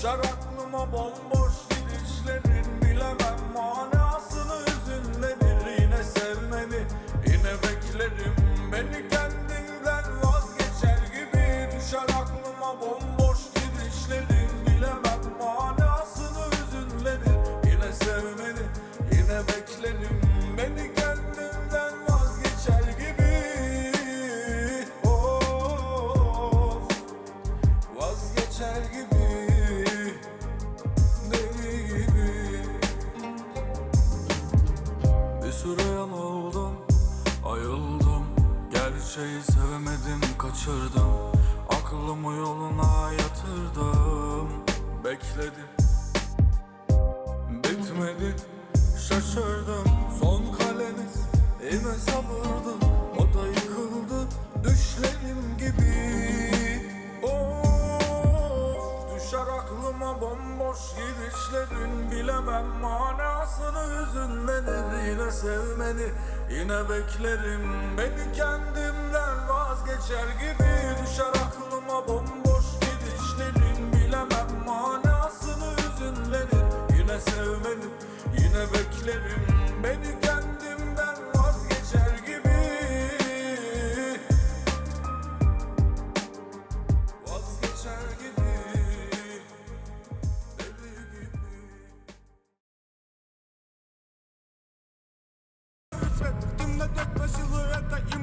Düşer aklıma bomboş gidişlerin Ayıldım Gerçeği sevemedim kaçırdım. Aklımı yoluna yatırdım. Bekledim. Bitmedi. Şaşırdım. Son kaleniz Yine sabırdı. O da yıkıldı. Düşlerim gibi. Of Düşer aklıma bomboş gidişlerin. Bilemem manasını. Hüzünlenir Yine sevmeni yine beklerim Beni kendimden vazgeçer gibi Düşer bomboş бросила это и